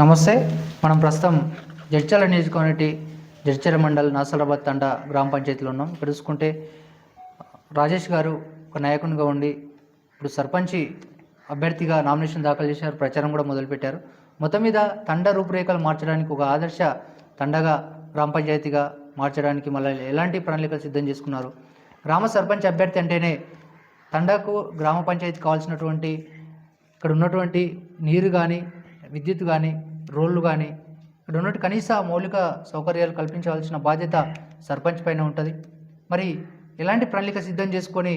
నమస్తే మనం ప్రస్తుతం జడ్చల నియోజకవర్గం జడ్చల మండల్ నాసరాబాద్ తండ గ్రామ పంచాయతీలో ఉన్నాం. ఇక్కడ చూసుకుంటే రాజేష్ గారు ఒక నాయకునిగా ఉండి ఇప్పుడు సర్పంచి అభ్యర్థిగా నామినేషన్ దాఖలు చేశారు ప్రచారం కూడా మొదలుపెట్టారు. మొత్తం మీద తండ రూపురేఖలు మార్చడానికి ఒక ఆదర్శ తండగా గ్రామ పంచాయతీగా మార్చడానికి మళ్ళీ ఎలాంటి ప్రణాళికలు సిద్ధం చేసుకున్నారు? గ్రామ సర్పంచ్ అభ్యర్థి అంటేనే తండాకు గ్రామ పంచాయతీ కావాల్సినటువంటి ఇక్కడ ఉన్నటువంటి నీరు కానీ విద్యుత్ కానీ రోడ్లు కానీ ఇక్కడ ఉన్నటువంటి కనీస మౌలిక సౌకర్యాలు కల్పించవలసిన బాధ్యత సర్పంచ్ పైన ఉంటుంది. మరి ఎలాంటి ప్రణాళిక సిద్ధం చేసుకొని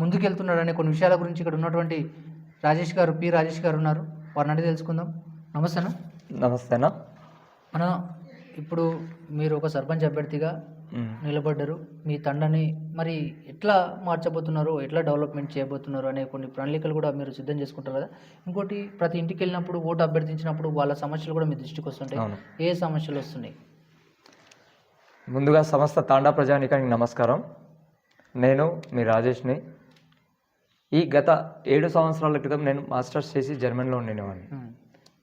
ముందుకెళ్తున్నాడు అనే కొన్ని విషయాల గురించి ఇక్కడ ఉన్నటువంటి రాజేష్ గారు పి రాజేష్ గారు ఉన్నారు. వారిని అడిగి తెలుసుకుందాం. నమస్తేనా నమస్తేనా మన ఇప్పుడు మీరు ఒక సర్పంచ్ అభ్యర్థిగా నిలబడ్డారు. మీ తండని మరి ఎట్లా మార్చబోతున్నారు? ఎట్లా డెవలప్మెంట్ చేయబోతున్నారు? అనే కొన్ని ప్రణాళికలు కూడా మీరు సిద్ధం చేసుకుంటారు కదా. ఇంకోటి ప్రతి ఇంటికి వెళ్ళినప్పుడు ఓటు అభ్యర్థించినప్పుడు వాళ్ళ సమస్యలు కూడా మీ దృష్టికి వస్తుంటాయి. ఏ సమస్యలు వస్తున్నాయి? ముందుగా సమస్త తాండా ప్రజానికానికి నమస్కారం. నేను మీ రాజేష్ని. ఈ గత ఏడు సంవత్సరాల క్రితం నేను మాస్టర్స్ చేసి జర్మనీలో ఉండేవాడిని.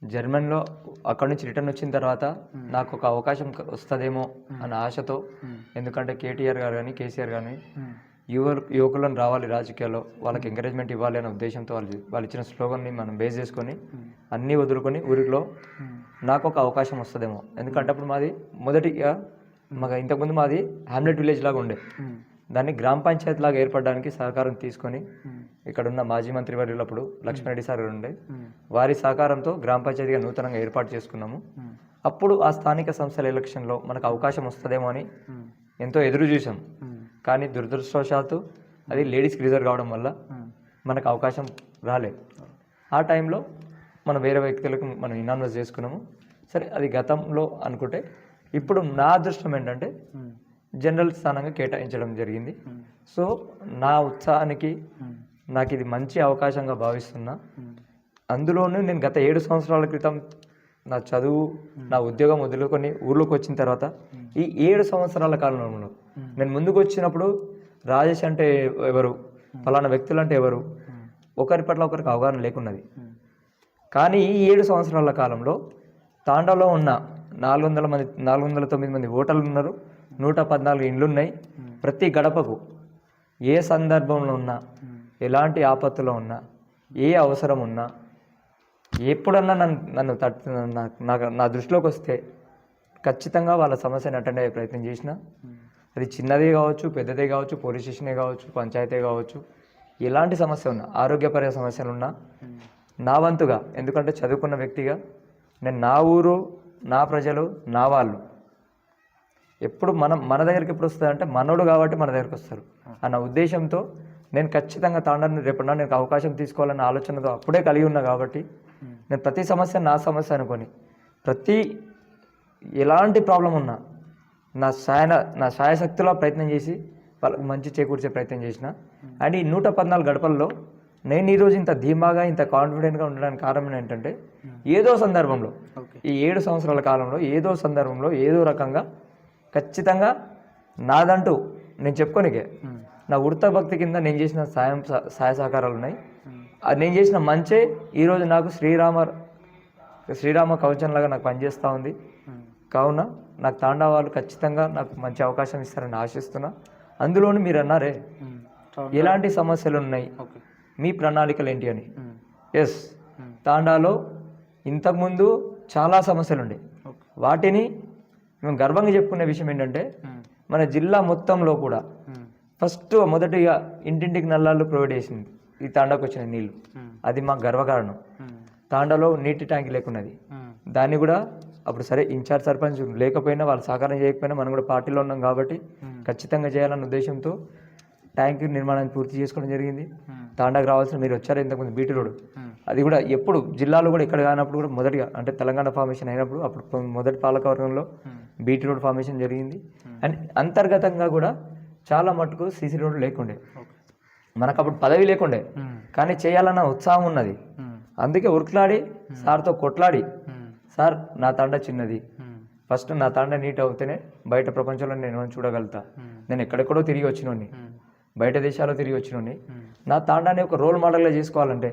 జర్మనీలో అక్కడి నుంచి రిటర్న్ వచ్చిన తర్వాత నాకు ఒక అవకాశం వస్తుందేమో అన్న ఆశతో ఎందుకంటే కేటీఆర్ గారు కానీ కేసీఆర్ కానీ యువ యువకులను రావాలి రాజకీయాల్లో వాళ్ళకి ఎంకరేజ్మెంట్ ఇవ్వాలి అనే ఉద్దేశంతో వాళ్ళు వాళ్ళు ఇచ్చిన స్లోగన్ని మనం బేస్ చేసుకొని అన్నీ వదులుకొని ఊరిలో నాకు ఒక అవకాశం వస్తుందేమో. ఎందుకంటే అప్పుడు మాది మొదటిగా మాకు ఇంతకుముందు మాది హ్యామ్లెట్ విలేజ్ లాగా ఉండే. దాన్ని గ్రామ పంచాయతీ లాగా ఏర్పడడానికి సహకారం తీసుకొని ఉమ్, ఇక్కడ ఉన్న మాజీ మంత్రి వర్యులు అప్పుడు లక్ష్మణరెడ్డి సార్ ఉండే వారి సహకారంతో గ్రామ పంచాయతీగా నూతనంగా ఏర్పాటు చేసుకున్నాము. అప్పుడు ఆ స్థానిక సంస్థల ఎలక్షన్లో మనకు అవకాశం వస్తుందేమో అని ఎంతో ఎదురు చూసాం కానీ దురదృష్టవశాత్తు అది లేడీస్కి రిజర్వ్ కావడం వల్ల మనకు అవకాశం రాలేదు ఆ టైంలో మన వేరే వ్యక్తులకు మనం ఇనాన్వెస్ చేసుకున్నాము. సరే అది గతంలో అనుకుంటే ఇప్పుడు నా అదృష్టం ఏంటంటే జనరల్ స్థానంగా కేటాయించడం జరిగింది. సో నా ఉత్సాహానికి నాకు ఇది మంచి అవకాశంగా భావిస్తున్నా. అందులోనూ నేను గత ఏడు సంవత్సరాల క్రితం నా చదువు నా ఉద్యోగం వదులుకొని ఊర్లోకి వచ్చిన తర్వాత ఈ ఏడు సంవత్సరాల కాలంలో నేను ముందుకు వచ్చినప్పుడు రాజేష్ అంటే ఎవరు? ఫలానా వ్యక్తులు అంటే ఎవరు? ఒకరి పట్ల ఒకరికి అవగాహన లేకున్నది. కానీ ఈ ఏడు సంవత్సరాల కాలంలో తాండాలో ఉన్న నాలుగు వందల మంది నాలుగు వందల తొమ్మిది మంది ఓటర్లు ఉన్నారు. నూట పద్నాలుగు ఇండ్లు ఉన్నాయి ప్రతి గడపకు ఏ సందర్భంలో ఉన్నా ఎలాంటి ఆపత్తులో ఉన్నా ఏ అవసరం ఉన్నా ఎప్పుడన్నా నన్ను నన్ను తట్టు నా- నాకు నా దృష్టిలోకి వస్తే ఖచ్చితంగా వాళ్ళ సమస్యను అటెండ్ అయ్యే ప్రయత్నం చేసిన అది చిన్నదే కావచ్చు పెద్దదే కావచ్చు పోలీస్ స్టేషనే కావచ్చు పంచాయతీ కావచ్చు ఎలాంటి సమస్య ఉన్నా ఆరోగ్యపర సమస్యలు ఉన్నా నా వంతుగా ఎందుకంటే చదువుకున్న వ్యక్తిగా నేను నా ఊరు నా ప్రజలు నా వాళ్ళు. ఎప్పుడు మనం మన దగ్గరికి ఎప్పుడు వస్తుంది అంటే మనోడు కాబట్టి మన దగ్గరికి వస్తారు. అన్న ఉద్దేశంతో నేను ఖచ్చితంగా తాండాన్ని రేపటి నాడు నేను అవకాశం తీసుకోవాలన్న ఆలోచనతో అప్పుడే కలిగి ఉన్నా కాబట్టి నేను ప్రతి సమస్య నా సమస్య అనుకొని ప్రతి ఎలాంటి ప్రాబ్లం ఉన్నా నా సాయన నా సాయశక్తిలో ప్రయత్నం చేసి వాళ్ళకి మంచి చేకూర్చే ప్రయత్నం చేసిన. అండ్ ఈ నూట పద్నాలుగు గడపల్లో నేను ఈరోజు ఇంత ధీమాగా ఇంత కాన్ఫిడెంట్గా ఉండడానికి కారణం ఏంటంటే ఏదో సందర్భంలో ఈ ఏడు సంవత్సరాల కాలంలో ఏదో సందర్భంలో ఏదో రకంగా ఖచ్చితంగా నాదంటూ నేను చెప్పుకోనికే నా ఉడత భక్తి కింద నేను చేసిన సాయం సహ- సహాయ సహకారాలు ఉన్నాయి. నేను చేసిన మంచే ఈరోజు నాకు శ్రీరామ శ్రీరామ కవచంలాగా నాకు పనిచేస్తూ ఉంది. కావున నాకు తాండా వాళ్ళు ఖచ్చితంగా నాకు మంచి అవకాశం ఇస్తారని ఆశిస్తున్నా. అందులోనూ మీరు అన్నారే. ఎలాంటి సమస్యలు ఉన్నాయి? మీ ప్రణాళికలు ఏంటి అని? ఎస్. తాండాలో ఇంతకుముందు చాలా సమస్యలు ఉండే. వాటిని మేము గర్వంగా చెప్పుకునే విషయం ఏంటంటే మన జిల్లా మొత్తంలో కూడా ఫస్ట్ మొదటిగా ఇంటింటికి నల్లాలు ప్రొవైడ్ చేసింది. ఈ తాండాకు వచ్చిన నీళ్ళు. అది మాకు గర్వకారణం. తాండాలో నీటి ట్యాంక్ లేకున్నది. దాన్ని కూడా అప్పుడు సరే ఇన్ఛార్జ్ సర్పంచ్ లేకపోయినా వాళ్ళు సహకారం చేయకపోయినా మనం కూడా పార్టీలో ఉన్నాం కాబట్టి ఖచ్చితంగా చేయాలన్న ఉద్దేశంతో ట్యాంక్ నిర్మాణాన్ని పూర్తి చేసుకోవడం జరిగింది. తాండాకు రావాల్సిన మీరు వచ్చారు ఇంతకుముందు బీటీ రోడ్. అది కూడా ఎప్పుడు జిల్లాలో కూడా ఇక్కడ కానప్పుడు కూడా మొదటిగా అంటే తెలంగాణ ఫార్మేషన్ అయినప్పుడు అప్పుడు మొదటి పాలకవర్గంలో బీటీ రోడ్ ఫార్మేషన్ జరిగింది. అండ్ అంతర్గతంగా కూడా చాలా మటుకు సీసీ రోడ్లు లేకుండే. మనకు అప్పుడు పదవి లేకుండే. కానీ చేయాలన్న ఉత్సాహం ఉన్నది. అందుకే ఉరుకులాడి సార్తో కొట్లాడి సార్ నా తాండ చిన్నది. ఫస్ట్ నా తాండ నీట్ అవుతేనే బయట ప్రపంచంలో నేను చూడగలుగుతా. నేను ఎక్కడెక్కడో తిరిగి వచ్చినోని బయట దేశాల్లో తిరిగి వచ్చినోని నా తాండాన్ని ఒక రోల్ మోడల్గా చేసుకోవాలంటే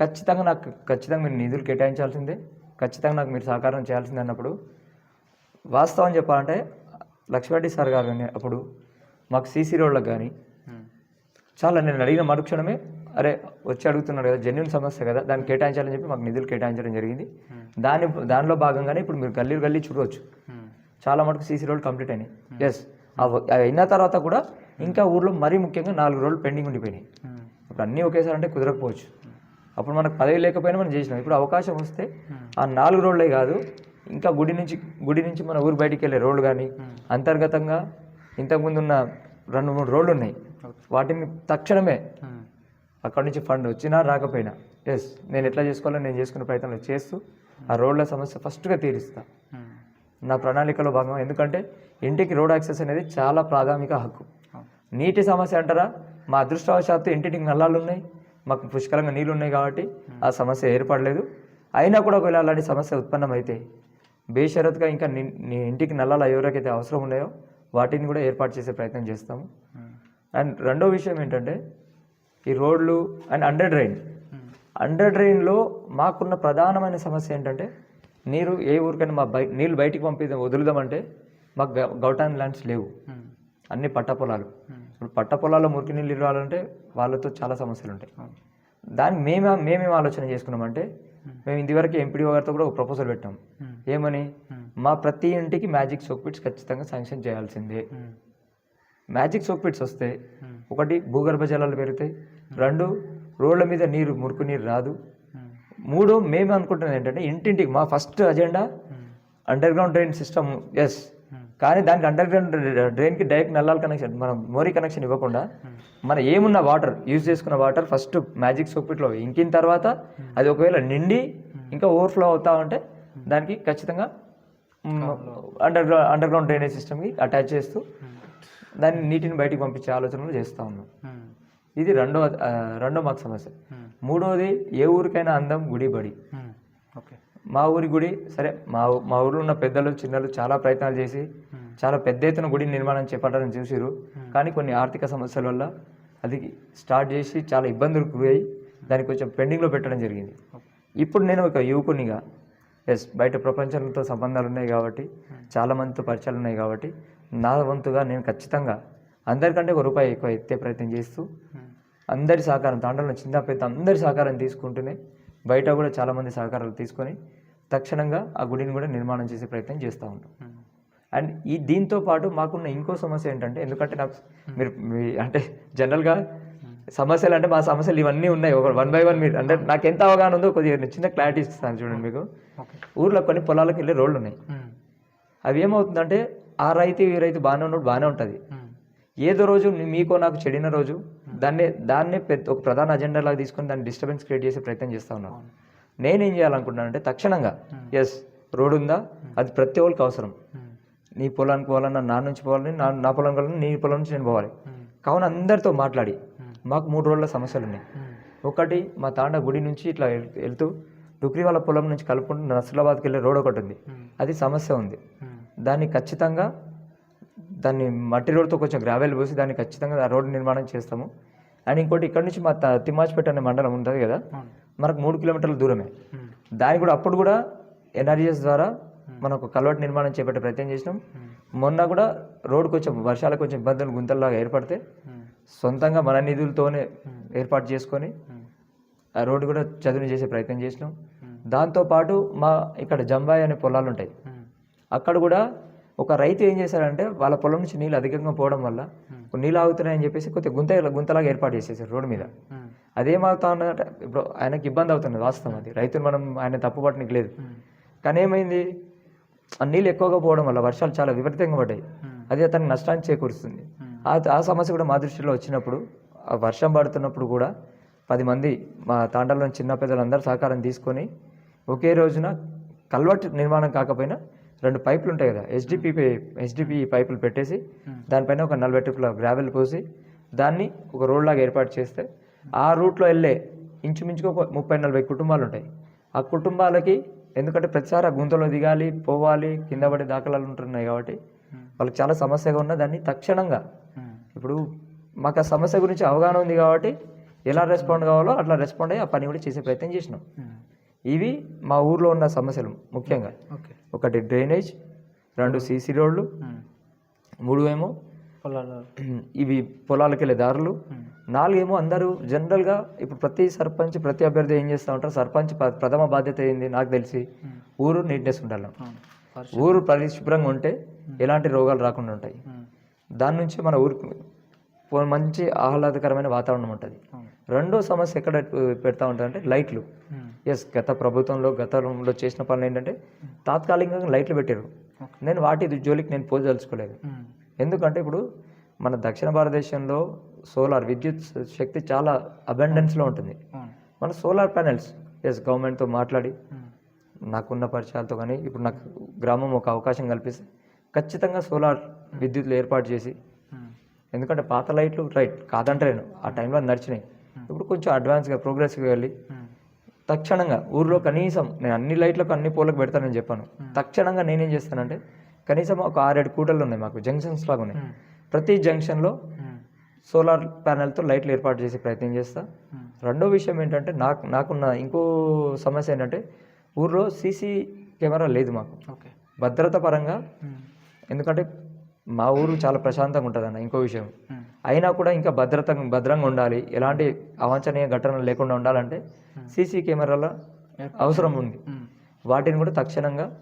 ఖచ్చితంగా నాకు ఖచ్చితంగా మీరు నిధులు కేటాయించాల్సిందే. ఖచ్చితంగా నాకు మీరు సహకారం చేయాల్సింది అన్నప్పుడు వాస్తవం చెప్పాలంటే లక్ష్మరెడ్డి సార్ గారు అప్పుడు మాకు సీసీ రోడ్లకు కానీ. చాలా నేను అడిగిన మరుక్షణమే అరే వచ్చి అడుగుతున్నాడు కదా జెన్యున్ సమస్య కదా దాన్ని కేటాయించాలని చెప్పి మాకు నిధులు కేటాయించడం జరిగింది. దాని దానిలో భాగంగానే ఇప్పుడు మీరు గల్లీ గల్లీ చూడవచ్చు. చాలా మటుకు సీసీ రోడ్లు కంప్లీట్ అయినాయి. ఎస్ అవి అయిన తర్వాత కూడా ఇంకా ఊర్లో మరీ ముఖ్యంగా నాలుగు రోజులు పెండింగ్ ఉండిపోయినాయి. ఇప్పుడు అన్నీ ఒకేసారి అంటే కుదరకపోవచ్చు. అప్పుడు మనకు పదవి లేకపోయినా మనం చేసినాం. ఇప్పుడు అవకాశం వస్తే ఆ నాలుగు రోడ్లే కాదు ఇంకా గుడి నుంచి గుడి నుంచి మన ఊరు బయటికి వెళ్ళే రోడ్లు కానీ అంతర్గతంగా ఇంతకుముందు ఉన్న రెండు మూడు రోడ్లు ఉన్నాయి. వాటిని తక్షణమే. అక్కడ నుంచి ఫండ్ వచ్చినా రాకపోయినా ఎస్ నేను ఎట్లా చేసుకోవాలో నేను చేసుకునే ప్రయత్నం చేస్తూ ఆ రోడ్ల సమస్య ఫస్ట్గా తీరుస్తా. నా ప్రణాళికలో భాగం ఎందుకంటే ఇంటికి రోడ్ యాక్సెస్ అనేది చాలా ప్రాథమిక హక్కు. నీటి సమస్య అంటారా? మా అదృష్టవశాత్తు ఇంటికి నల్లాలు ఉన్నాయి మాకు పుష్కలంగా నీళ్ళు ఉన్నాయి కాబట్టి ఆ సమస్య ఏర్పడలేదు. అయినా కూడా ఒకవేళ అలాంటి సమస్య ఉత్పన్నమైతే బేషరత్గా ఇంకా నీ నీ ఇంటికి నల్లాలు ఎవరికైతే అవసరం ఉన్నాయో వాటిని కూడా ఏర్పాటు చేసే ప్రయత్నం చేస్తాము ఉమ్. అండ్ రెండో విషయం ఏంటంటే ఈ రోడ్లు అండ్ అండర్ డ్రైన్. అండర్ డ్రైన్లో మాకున్న ప్రధానమైన సమస్య ఏంటంటే నీరు ఏ ఊరికైనా మా బయ నీళ్ళు బయటికి పంపిద్దాం వదులుదామంటే మాకు గౌటాన్ ల్యాండ్స్ లేవు ఉమ్. అన్ని పట్ట పొలాలు ఉమ్. ఇప్పుడు పట్ట పొలాల్లో మురికి నీళ్ళు ఇవ్వాలంటే వాళ్ళతో చాలా సమస్యలు ఉంటాయి. దాన్ని మేము మేమేం ఆలోచన చేసుకున్నామంటే మేము ఇంతవరకు ఎంపీడీ గారితో కూడా ఒక ప్రపోజల్ పెట్టాం. ఏమని. మా ప్రతి ఇంటికి మ్యాజిక్ సోప్ పిట్స్ ఖచ్చితంగా శాంక్షన్ చేయాల్సిందే. మ్యాజిక్ సోప్ పిట్స్ వస్తే. ఒకటి భూగర్భ జలాలు పెరుగుతాయి రెండు రోడ్ల మీద నీరు మురుకు నీరు రాదు. మూడు మేము అనుకుంటున్నది ఏంటంటే ఇంటింటికి మా first agenda. Underground drain system yes. కానీ దానికి అండర్ గ్రౌండ్ డ్రైన్కి డైరెక్ట్ నల్లాల కనెక్షన్ మనం మోరీ కనెక్షన్ ఇవ్వకుండా. మన ఏమున్న వాటర్ యూజ్ చేసుకున్న వాటర్ ఫస్ట్ మ్యాజిక్ సోపిట్లో ఇంకిన తర్వాత అది ఒకవేళ నిండి ఇంకా ఓవర్ఫ్లో అవుతా ఉంటే దానికి ఖచ్చితంగా underground underground drainage సిస్టమ్కి అటాచ్ చేస్తూ దాన్ని నీటిని బయటికి పంపించే ఆలోచనలు చేస్తూ ఉన్నాం. ఇది రెండో రెండో మాకు సమస్య. మూడోది ఏ ఊరికైనా అందం గుడి బడి. మా ఊరి గుడి సరే మా మా ఊర్లో ఉన్న పెద్దలు చిన్నలు చాలా ప్రయత్నాలు చేసి. చాలా పెద్ద ఎత్తున గుడి నిర్మాణం చేపట్టాలని చూసిరు కానీ కొన్ని ఆర్థిక సమస్యల వల్ల అది స్టార్ట్ చేసి చాలా ఇబ్బందులు గురై దాన్ని కొంచెం పెండింగ్లో పెట్టడం జరిగింది. ఇప్పుడు నేను ఒక యువకునిగా ఎస్ బయట ప్రపంచంతో సంబంధాలు ఉన్నాయి కాబట్టి చాలా మందితో పరిచయాలు ఉన్నాయి కాబట్టి నా వంతుగా నేను ఖచ్చితంగా అందరికంటే ఒక రూపాయి ఎక్కువ ఎత్తే ప్రయత్నం చేస్తూ అందరి సహకారం తాండలో చిన్న పెద్ద అందరి సహకారం తీసుకుంటూనే బయట కూడా చాలామంది సహకారాలు తీసుకొని తక్షణంగా ఆ గుడిని కూడా నిర్మాణం చేసే ప్రయత్నం చేస్తూ ఉంటాం. అండ్ ఈ దీంతో పాటు మాకున్న ఇంకో సమస్య ఏంటంటే ఎందుకంటే నాకు మీరు అంటే జనరల్గా సమస్యలు అంటే మా సమస్యలు ఇవన్నీ ఉన్నాయి. ఒక వన్ బై వన్ మీరు అంటే నాకు ఎంత అవగాహన ఉందో కొద్దిగా నేను చిన్న క్లారిటీ ఇస్తాను చూడండి మీకు. ఊర్లో కొన్ని పొలాలకు వెళ్ళే రోడ్లు ఉన్నాయి. అవి ఏమవుతుందంటే ఆ రైతు ఈ రైతు బాగానే ఉన్నప్పుడు బాగానే ఉంటుంది. ఏదో రోజు మీకో నాకు చెడిన రోజు దాన్నే దాన్నే పెద్ద ఒక ప్రధాన అజెండా లాగా తీసుకొని దాన్ని డిస్టర్బెన్స్ క్రియేట్ చేసే ప్రయత్నం చేస్తా ఉన్నాను. నేనేం చేయాలనుకుంటున్నానంటే తక్షణంగా ఎస్ రోడ్ ఉందా? అది ప్రతి ఒక్కరికి అవసరం. నీ పొలానికి పోవాలన్నా నా నుంచి పోవాలని నా నా పొలం పోవాలని నీ పొలం నుంచి నేను పోవాలి. కావున అందరితో మాట్లాడి మాకు మూడు రోజుల సమస్యలు ఉన్నాయి. ఒకటి మా తాండ గుడి నుంచి ఇట్లా వెళ్- వెళ్తూ డుక్రి వాళ్ళ పొలం నుంచి కలుపుకుంటూ నర్సులాబాద్కి వెళ్ళే రోడ్ ఒకటి ఉంది. అది సమస్య ఉంది. దాన్ని ఖచ్చితంగా దాన్ని మట్టి రోడ్తో కొంచెం గ్రావెల్ పోసి దాన్ని ఖచ్చితంగా ఆ రోడ్డు నిర్మాణం చేస్తాము అండ్ ఇంకోటి ఇక్కడ నుంచి మా త- తిమ్మాజ్పేట అనే మండలం ఉంటుంది కదా. మనకు మూడు కిలోమీటర్ల దూరమే. దానికి కూడా అప్పుడు కూడా ఎన్ఆర్జీఎస్ ద్వారా మనకు కలవట్ నిర్మాణం చేపట్టే ప్రయత్నం చేసినాం. మొన్న కూడా రోడ్ కొంచెం వర్షాలకు కొంచెం ఇబ్బందులు గుంతల్లాగా ఏర్పడితే. సొంతంగా మన నిధులతోనే ఏర్పాటు చేసుకొని ఉమ్. ఆ రోడ్డు కూడా చదును చేసే ప్రయత్నం చేసినాం ఉమ్. దాంతోపాటు మా ఇక్కడ జంబాయి అనే పొలాలు ఉంటాయి. అక్కడ కూడా ఒక రైతు ఏం చేశారంటే వాళ్ళ పొలం నుంచి నీళ్ళు అధికంగా పోవడం వల్ల నీళ్ళు ఆగుతున్నాయని చెప్పేసి కొద్దిగా గుంత గుంతలాగా ఏర్పాటు చేసేసారు రోడ్డు మీద. అదేమవుతా ఉన్నదంటే ఇప్పుడు ఆయనకి ఇబ్బంది అవుతుంది వాస్తవం అది రైతుని మనం ఆయన తప్పు పట్టనికి లేదు. కానీ ఏమైంది ఆ నీళ్ళు ఎక్కువగా పోవడం వల్ల వర్షాలు చాలా విపరీతంగా పడ్డాయి. అది అతనికి నష్టాన్ని చేకూరుస్తుంది ఆ ఆ సమస్య కూడా మా దృష్టిలో వచ్చినప్పుడు ఆ వర్షం పడుతున్నప్పుడు కూడా పది మంది మా తాండలోని చిన్న పెద్దలందరూ సహకారం తీసుకొని ఒకే రోజున కల్వర్ట్ నిర్మాణం కాకపోయినా రెండు పైపులు ఉంటాయి కదా హెచ్డిపి హెచ్డిపి పైపులు పెట్టేసి దానిపైన ఒక నలభై టిప్ల గ్రావెల్ పోసి దాన్ని ఒక రోడ్ లాగా ఏర్పాటు చేస్తే ఆ రూట్లో వెళ్ళే ఇంచుమించుగా ఒక ముప్పై నలభై కుటుంబాలు ఉంటాయి ఆ కుటుంబాలకి ఎందుకంటే ప్రతిసారి ఆ గుంతలో దిగాలి పోవాలి కింద పడే దాఖలాలు ఉంటున్నాయి కాబట్టి వాళ్ళకి చాలా సమస్యగా ఉన్న దాన్ని తక్షణంగా. ఇప్పుడు మాకు ఆ సమస్య గురించి అవగాహన ఉంది కాబట్టి ఎలా రెస్పాండ్ కావాలో అట్లా రెస్పాండ్ అయ్యి ఆ పని కూడా చేసే ప్రయత్నం చేసినాం. ఉమ్. ఇవి మా ఊర్లో ఉన్న సమస్యలు ముఖ్యంగా. ఒకటి డ్రైనేజ్ రెండు సీసీ రోడ్లు ఉమ్. మూడు ఏమో ఇవి పొలాలకు వెళ్ళే దారులు. నాలుగేమో అందరూ జనరల్గా ఇప్పుడు ప్రతి సర్పంచ్ ప్రతి అభ్యర్థి ఏం చేస్తూ ఉంటారు? సర్పంచ్ ప్ర- ప్రథమ బాధ్యత ఏంది? నాకు తెలిసి. ఊరు నీట్నెస్ ఉండాలి. ఊరు పరిశుభ్రంగా ఉంటే ఎలాంటి రోగాలు రాకుండా ఉంటాయి. దాని నుంచి మన ఊరికి మంచి ఆహ్లాదకరమైన వాతావరణం ఉంటుంది. రెండో సమస్య ఎక్కడ పెడతా ఉంటారంటే లైట్లు. ఎస్ గత ప్రభుత్వంలో గతంలో చేసిన పనులు ఏంటంటే తాత్కాలికంగా లైట్లు పెట్టారు. నేను వాటి జోలికి నేను పోదలుచుకోలేదు. ఎందుకంటే ఇప్పుడు మన దక్షిణ భారతదేశంలో సోలార్ విద్యుత్ శక్తి చాలా అబెండెన్స్లో ఉంటుంది. మన సోలార్ ప్యానెల్స్ ఎస్ గవర్నమెంట్తో మాట్లాడి. నాకున్న పరిచయాలతో కానీ ఇప్పుడు నాకు గ్రామం ఒక అవకాశం కల్పిస్తే ఖచ్చితంగా సోలార్ విద్యుత్లు ఏర్పాటు చేసి ఉమ్. ఎందుకంటే పాత లైట్లు రైట్ కాదంటలేను ఆ టైంలో నడిచినాయి ఇప్పుడు కొంచెం అడ్వాన్స్గా ప్రోగ్రెస్గా వెళ్ళి ఉమ్. తక్షణంగా ఊర్లో కనీసం నేను అన్ని లైట్లకు అన్ని పోలకు పెడతానని చెప్పాను తక్షణంగా నేనేం చేస్తానంటే కనీసం ఒక ఆరేడు కూటలు ఉన్నాయి మాకు జంక్షన్స్ లాగా ఉన్నాయి. ప్రతి జంక్షన్లో. సోలార్ ప్యానెల్తో లైట్లు ఏర్పాటు చేసే ప్రయత్నం చేస్తా. రెండో విషయం ఏంటంటే నాకు నాకున్న ఇంకో సమస్య ఏంటంటే ఊర్లో సీసీ కెమెరా లేదు మాకు ఓకే భద్రత పరంగా. ఎందుకంటే మా ఊరు చాలా ప్రశాంతంగా ఉంటుంది అన్న ఇంకో విషయం. అయినా కూడా ఇంకా భద్రత భద్రంగా ఉండాలి. ఎలాంటి అవాంఛనీయ ఘటనలు లేకుండా ఉండాలంటే సీసీ కెమెరాల అవసరం ఉంది. వాటిని కూడా తక్షణంగా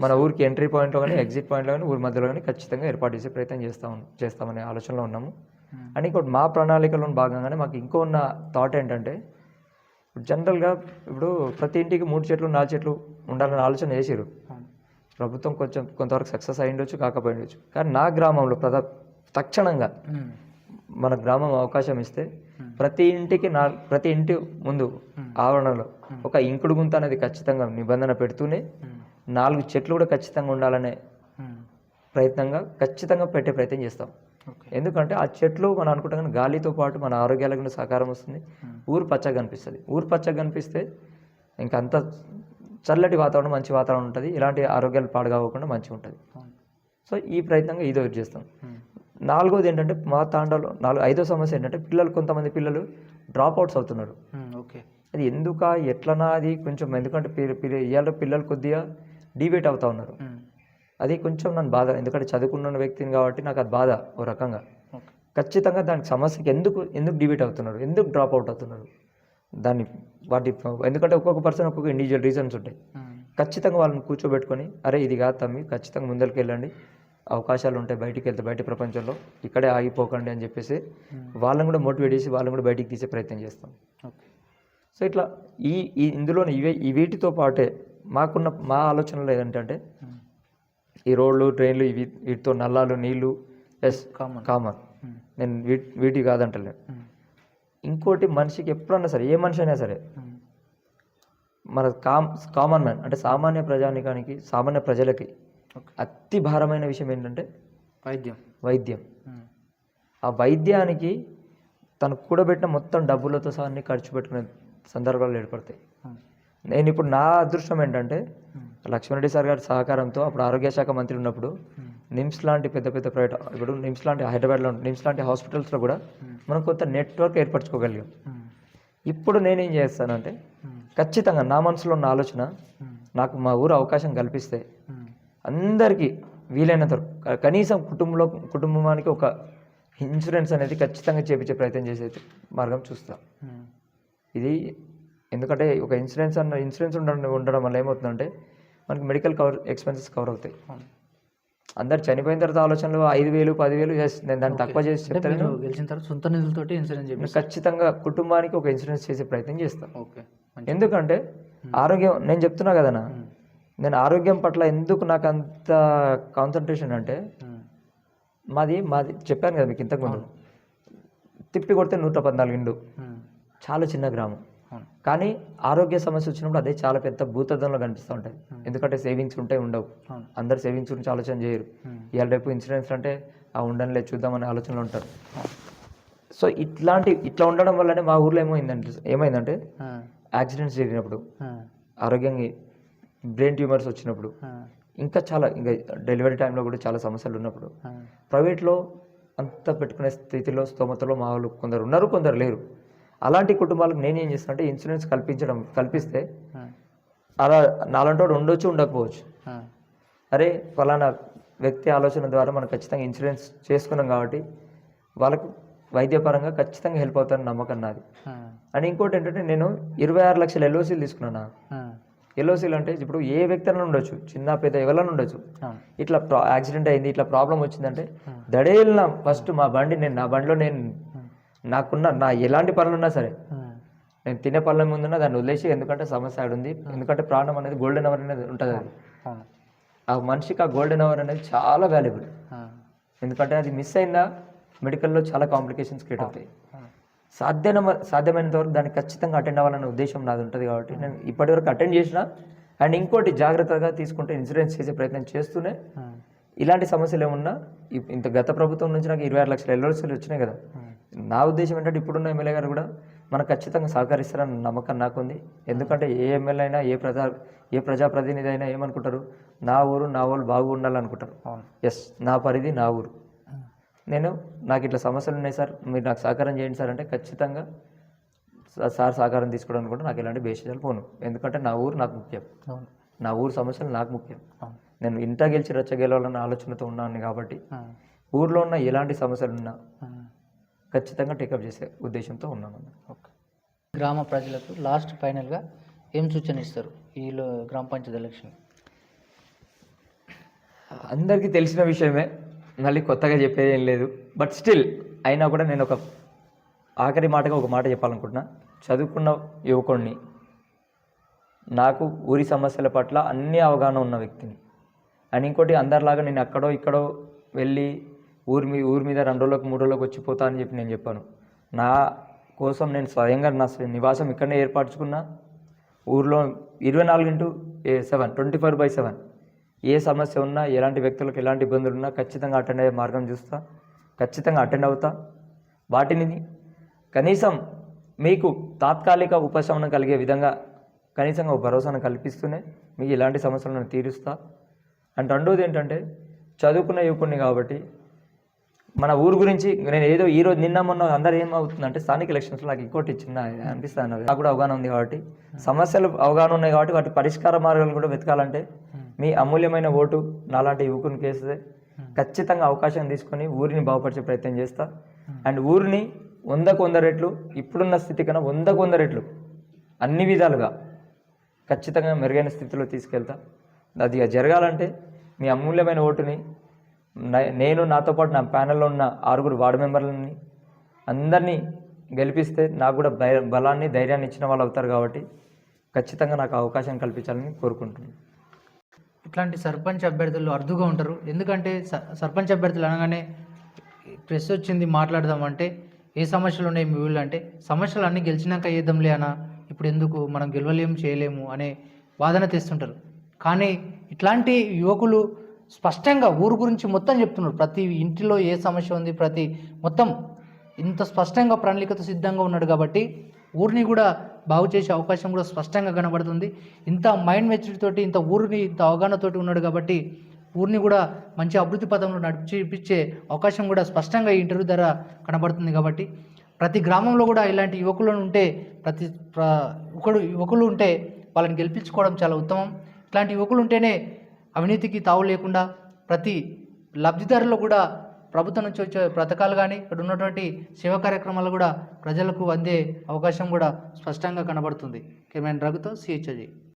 మన ఊరికి ఎంట్రీ పాయింట్లో కానీ ఎగ్జిట్ పాయింట్లో కానీ ఊరి మధ్యలో కానీ ఖచ్చితంగా ఏర్పాటు చేసే ప్రయత్నం చేస్తాం చేస్తామనే ఆలోచనలో ఉన్నాము. అని ఇంకోటి మా ప్రణాళికలో భాగంగానే మాకు ఇంకో ఉన్న థాట్ ఏంటంటే జనరల్గా ఇప్పుడు ప్రతి ఇంటికి మూడు చెట్లు నాలుగు చెట్లు ఉండాలని ఆలోచన చేసారు ప్రభుత్వం కొంచెం కొంతవరకు సక్సెస్ అయి ఉండొచ్చు కాకపోయి ఉండొచ్చు కానీ నా గ్రామంలో ప్రధ తక్షణంగా. మన గ్రామం అవకాశం ఇస్తే. ప్రతి ఇంటికి నా ప్రతి ఇంటి ముందు. ఆవరణలో ఒక ఇంకుడు గుంత అనేది ఖచ్చితంగా నిబంధన పెడుతూనే. నాలుగు చెట్లు కూడా ఖచ్చితంగా ఉండాలనే. ప్రయత్నంగా ఖచ్చితంగా పెట్టే ప్రయత్నం చేస్తాం ఎందుకంటే ఆ చెట్లు మనం అనుకుంటాం కానీ గాలితో పాటు మన ఆరోగ్యాలకు సహకారం వస్తుంది. ఊరు పచ్చగా కనిపిస్తుంది ఊరు పచ్చగా కనిపిస్తే ఇంకా అంత చల్లటి వాతావరణం మంచి వాతావరణం ఉంటుంది. ఇలాంటి ఆరోగ్యాలు పాడుకోకుండా మంచిగా ఉంటుంది. సో ఈ ప్రయత్నంగా ఇది చేస్తాం. నాలుగోది ఏంటంటే మా తాండాలో నాలుగు ఐదో సమస్య ఏంటంటే పిల్లలు కొంతమంది పిల్లలు డ్రాప్ అవుట్స్ అవుతున్నారు. ఓకే. అది ఎందుకా ఎట్లనా అది కొంచెం ఎందుకంటే పిల్ల- పిల్ల- ఇవాళ పిల్లలు కొద్దిగా డిబేట్ అవుతా ఉన్నారు. అది కొంచెం నన్ను బాధ ఎందుకంటే చదువుకున్న వ్యక్తిని కాబట్టి నాకు అది బాధ ఓ రకంగా. ఖచ్చితంగా దానికి సమస్యకి ఎందుకు ఎందుకు డిబేట్ అవుతున్నారు? ఎందుకు డ్రాప్ అవుట్ అవుతున్నారు? దాన్ని వాటి ఎందుకంటే ఒక్కొక్క పర్సన్ ఒక్కొక్క ఇండివిజువల్ రీజన్స్ ఉంటాయి ఉమ్. ఖచ్చితంగా వాళ్ళని కూర్చోబెట్టుకొని అరే ఇది కాదు తమ్మి ఖచ్చితంగా ముందరికి వెళ్ళండి అవకాశాలు ఉంటాయి బయటికి వెళ్తే బయట ప్రపంచంలో ఇక్కడే ఆగిపోకండి అని చెప్పేసి ఉమ్. వాళ్ళని కూడా మోటివేట్ చేసి వాళ్ళని కూడా బయటికి తీసే ప్రయత్నం చేస్తాం సో ఇట్లా ఈ ఈ ఇందులో ఇవే ఈ వీటితో పాటే మాకున్న మా ఆలోచనలు ఏంటంటే ఉమ్. ఈ రోడ్లు ట్రైన్లు ఇవి వీటితో నల్లాలు నీళ్ళు ఎస్ కామన్ కామన్. నేను వీటి వీటి కాదంటలే ఉమ్. ఇంకోటి మనిషికి ఎప్పుడన్నా సరే ఏ మనిషి అయినా సరే. మన కామ్ కామన్ మ్యాన్ అంటే సామాన్య ప్రజానికానికి సామాన్య ప్రజలకి అతి భారమైన విషయం ఏంటంటే వైద్యం వైద్యం. ఆ వైద్యానికి తను కూడబెట్టిన మొత్తం డబ్బులతో సహా అన్ని ఖర్చు పెట్టుకునే సందర్భాలు ఏర్పడతాయి. నేను ఇప్పుడు నా అదృష్టం ఏంటంటే. లక్ష్మణరెడ్డి సార్ గారి సహకారంతో అప్పుడు ఆరోగ్య శాఖ మంత్రి ఉన్నప్పుడు. నిమ్స్ లాంటి పెద్ద పెద్ద ప్రైవేట్ ఇప్పుడు నిమ్స్ లాంటి హైదరాబాద్లో నిమ్స్ లాంటి హాస్పిటల్స్లో కూడా. మనం కొంత నెట్వర్క్ ఏర్పరచుకోగలిగాం. ఇప్పుడు నేనేం చేస్తానంటే. ఖచ్చితంగా నా మనసులో ఉన్న ఆలోచన. నాకు మా ఊరు అవకాశం కల్పిస్తే. అందరికీ వీలైనంత కనీసం కుటుంబంలో కుటుంబానికి ఒక ఇన్సూరెన్స్ అనేది ఖచ్చితంగా చేపించే ప్రయత్నం చేసే మార్గం చూస్తాం. ఇది ఎందుకంటే ఒక ఇన్సూరెన్స్ అన్న ఇన్సూరెన్స్ ఉండడం ఉండడం వల్ల ఏమవుతుందంటే మనకి మెడికల్ కవర్ ఎక్స్పెన్సెస్ కవర్ అవుతాయి. అందరు చనిపోయిన తర్వాత ఆలోచనలు ఐదు వేలు పదివేలు నేను దాన్ని తక్కువ చేసి చెప్తాను. గెలిచిన తర్వాత సొంత నిధులతోటి ఇన్సూరెన్స్ చేపిస్తారు. ఖచ్చితంగా కుటుంబానికి ఒక ఇన్సూరెన్స్ చేసే ప్రయత్నం చేస్తాను. ఓకే. ఎందుకంటే ఆరోగ్యం నేను చెప్తున్నా కదనా. నేను ఆరోగ్యం పట్ల ఎందుకు నాకు అంత కాన్సన్ట్రేషన్ అంటే. మాది మాది చెప్పాను కదా మీకు ఇంతకుముందు. తిప్పి కొడితే నూట పద్నాలుగు ఇండు. చాలా చిన్న గ్రామం. కానీ ఆరోగ్య సమస్య వచ్చినప్పుడు అదే చాలా పెద్ద భూతద్దంలో కనిపిస్తూ ఉంటాయి ఎందుకంటే సేవింగ్స్ ఉంటాయి ఉండవు అందరు సేవింగ్స్ గురించి ఆలోచన చేయరు. ఇవాళ రేపు ఇన్సూరెన్స్ అంటే ఆ ఉండనిలే చూద్దామనే ఆలోచనలో ఉంటారు సో ఇట్లాంటి ఇట్లా ఉండడం వల్లనే మా ఊర్లో ఏమైందంటే ఏమైందంటే. యాక్సిడెంట్స్ జరిగినప్పుడు. ఆరోగ్యంగా బ్రెయిన్ ట్యూమర్స్ వచ్చినప్పుడు. ఇంకా చాలా ఇంకా డెలివరీ టైంలో కూడా చాలా సమస్యలు ఉన్నప్పుడు. ప్రైవేట్లో అంత పెట్టుకునే స్థితిలో స్తోమతలో మా వాళ్ళు కొందరు ఉన్నారు కొందరు లేరు అలాంటి కుటుంబాలకు నేనేం చేస్తానంటే ఇన్సూరెన్స్ కల్పించడం కల్పిస్తే. అలా నాలంటోడు ఉండొచ్చు ఉండకపోవచ్చు. అరే ఫలానా వ్యక్తి ఆలోచన ద్వారా మనం ఖచ్చితంగా ఇన్సూరెన్స్ చేసుకున్నాం కాబట్టి వాళ్ళకు వైద్యపరంగా ఖచ్చితంగా హెల్ప్ అవుతారని నమ్మకం నాది. అండ్ ఇంకోటి ఏంటంటే నేను ఇరవై ఆరు లక్షల ఎల్ఓసీలు తీసుకున్నాను? ఎల్ఓసీలు అంటే ఇప్పుడు ఏ వ్యక్తి అయినా ఉండొచ్చు చిన్న పెద్ద ఎవరైనా ఉండొచ్చు. ఇట్లా ప్రా యాక్సిడెంట్ అయింది ఇట్లా ప్రాబ్లం వచ్చిందంటే దడేళ్ళ ఫస్ట్ మా బండి నేను నా బండిలో నేను నాకున్న నా ఎలాంటి పనులు ఉన్నా సరే నేను తినే పనుల ముందున్నా దాన్ని వదిలేసి ఎందుకంటే సమస్య ఉంది ఎందుకంటే ప్రాణం అనేది గోల్డెన్ అవర్ అనేది ఉంటుంది అది. ఆ. మనిషికి ఆ గోల్డెన్ అవర్ అనేది చాలా వాల్యుబుల్ ఎందుకంటే అది మిస్ అయిందా మెడికల్లో చాలా కాంప్లికేషన్స్ క్రియేట్ అవుతాయి. సాధ్యమైన సాధ్యమైనంత వరకు దానికి ఖచ్చితంగా అటెండ్ అవ్వాలనే ఉద్దేశం నాది ఉంటుంది కాబట్టి నేను ఇప్పటివరకు అటెండ్ చేసిన. అండ్ ఇంకోటి జాగ్రత్తగా తీసుకుంటే ఇన్సూరెన్స్ చేసే ప్రయత్నం చేస్తూనే ఇలాంటి సమస్యలు ఏమున్నా? ఇంత గత ప్రభుత్వం నుంచి నాకు ఇరవై ఆరు లక్షల ఎల్ఓసీలు వచ్చినాయి కదా. నా ఉద్దేశం ఏంటంటే ఇప్పుడున్న ఎమ్మెల్యే గారు కూడా మనకు ఖచ్చితంగా సహకరిస్తారని నమ్మకం నాకుంది. ఎందుకంటే ఏ ఎమ్మెల్యే అయినా ఏ ప్రజా ఏ ప్రజాప్రతినిధి అయినా ఏమనుకుంటారు? నా ఊరు నా వాళ్ళు బాగుండాలనుకుంటారు. ఎస్ నా పరిధి నా ఊరు. నేను నాకు ఇట్లా సమస్యలు ఉన్నాయి సార్. మీరు నాకు సహకారం చేయండి సార్ అంటే ఖచ్చితంగా సార్ సహకారం తీసుకోవడానికి కూడా నాకు ఎలాంటి బేసిజాలు పోను. ఎందుకంటే నా ఊరు నాకు ముఖ్యం. నా ఊరు సమస్యలు నాకు ముఖ్యం. నేను ఇంట గెలిచి రచ్చ గెలవాలన్న ఆలోచనతో ఉన్నాను కాబట్టి ఊర్లో ఉన్న ఎలాంటి సమస్యలు ఉన్నా ఖచ్చితంగా టేకప్ చేసే ఉద్దేశంతో ఉన్నాను ఓకే. గ్రామ ప్రజలకు లాస్ట్ ఫైనల్గా ఏం సూచన ఇస్తారు ఈ గ్రామ పంచాయతీ ఎలక్షన్? అందరికీ తెలిసిన విషయమే మళ్ళీ కొత్తగా చెప్పేది ఏం లేదు. బట్ స్టిల్ అయినా కూడా నేను ఒక ఆఖరి మాటగా ఒక మాట చెప్పాలనుకుంటున్నా. చదువుకున్న యువకుడిని నాకు ఊరి సమస్యల పట్ల అన్ని అవగాహన ఉన్న వ్యక్తిని అండ్ ఇంకోటి అందరిలాగా నేను అక్కడో ఇక్కడో వెళ్ళి ఊరి మీ ఊరి మీద రెండు రోజులకు మూడు రోజులకు వచ్చిపోతా అని చెప్పి నేను చెప్పాను. నా కోసం నేను స్వయంగా నా నివాసం ఇక్కడనే ఏర్పరచుకున్నా. ఊర్లో ఇరవై నాలుగు into seven twenty four by seven. ఏ సమస్య ఉన్నా ఎలాంటి వ్యక్తులకు ఎలాంటి ఇబ్బందులు ఉన్నా ఖచ్చితంగా అటెండ్ అయ్యే మార్గం చూస్తా. ఖచ్చితంగా అటెండ్ అవుతా. వాటిని కనీసం మీకు తాత్కాలిక ఉపశమనం కలిగే విధంగా కనీసంగా ఒక భరోసాను కల్పిస్తూనే మీకు ఇలాంటి సమస్యలను తీరుస్తా. అండ్ రెండోది ఏంటంటే చదువుకున్న యువకుడిని కాబట్టి మన ఊరు గురించి నేను ఏదో ఈ రోజు నిన్న మొన్న అందరూ ఏమవుతుందంటే స్థానిక ఎలక్షన్స్లో నాకు ఇంకోటి చిన్న అనిపిస్తాను నాకు. కూడా అవగాహన ఉంది కాబట్టి సమస్యలు అవగాహన ఉన్నాయి కాబట్టి వాటి పరిష్కార మార్గాలు కూడా వెతకాలంటే మీ అమూల్యమైన ఓటు నాలాంటి యువకుని కేస్తే ఖచ్చితంగా అవకాశం తీసుకొని ఊరిని బాగుపరిచే ప్రయత్నం చేస్తా. అండ్ ఊరిని వందకు వంద రెట్లు ఇప్పుడున్న స్థితి కన్నా వందకు వంద రెట్లు అన్ని విధాలుగా ఖచ్చితంగా మెరుగైన స్థితిలో తీసుకెళ్తా. అది జరగాలంటే మీ అమూల్యమైన ఓటుని నేను నాతో పాటు నా ప్యానెల్లో ఉన్న ఆరుగురు వార్డు మెంబర్లని అందరినీ గెలిపిస్తే నాకు కూడా బలాన్ని ధైర్యాన్ని ఇచ్చిన వాళ్ళు అవుతారు కాబట్టి ఖచ్చితంగా నాకు అవకాశం కల్పించాలని కోరుకుంటున్నాను. ఇట్లాంటి సర్పంచ్ అభ్యర్థులు అరుదుగా ఉంటారు. ఎందుకంటే స- సర్పంచ్ అభ్యర్థులు అనగానే ప్రెస్ వచ్చింది మాట్లాడదామంటే ఏ సమస్యలు ఉన్నాయి మీ ఊళ్ళో అంటే సమస్యలు అన్నీ గెలిచినాక చేద్దాంలే అన్న ఇప్పుడు ఎందుకు మనం గెలవలేము చేయలేము అనే వాదన తెస్తుంటారు. కానీ ఇట్లాంటి యువకులు స్పష్టంగా ఊరు గురించి మొత్తం చెప్తున్నారు. ప్రతి ఇంటిలో ఏ సమస్య ఉంది ప్రతి మొత్తం ఇంత స్పష్టంగా ప్రణాళికతో సిద్ధంగా ఉన్నాడు కాబట్టి ఊరిని కూడా బాగు చేసే అవకాశం కూడా స్పష్టంగా కనబడుతుంది. ఇంత మైండ్ మెచ్యూరిటీతోటి ఇంత ఊరిని ఇంత అవగాహనతోటి ఉన్నాడు కాబట్టి ఊరిని కూడా మంచి అభివృద్ధి పదంలో నడిపిచ్చే అవకాశం కూడా స్పష్టంగా ఈ ఇంటర్వ్యూ ద్వారా కనబడుతుంది కాబట్టి ప్రతి గ్రామంలో కూడా ఇలాంటి యువకులను ఉంటే ప్రతి ఒకడు యువకులు ఉంటే వాళ్ళని గెలిపించుకోవడం చాలా ఉత్తమం. ఇట్లాంటి యువకులు ఉంటేనే అవినీతికి తావు లేకుండా ప్రతి లబ్ధిదారులు కూడా ప్రభుత్వం నుంచి వచ్చే పథకాలు కానీ ఇక్కడ ఉన్నటువంటి సేవ కార్యక్రమాలు కూడా ప్రజలకు అందే అవకాశం కూడా స్పష్టంగా కనబడుతుంది. కెమెరా రఘుతో సిహెచ్ఓజీ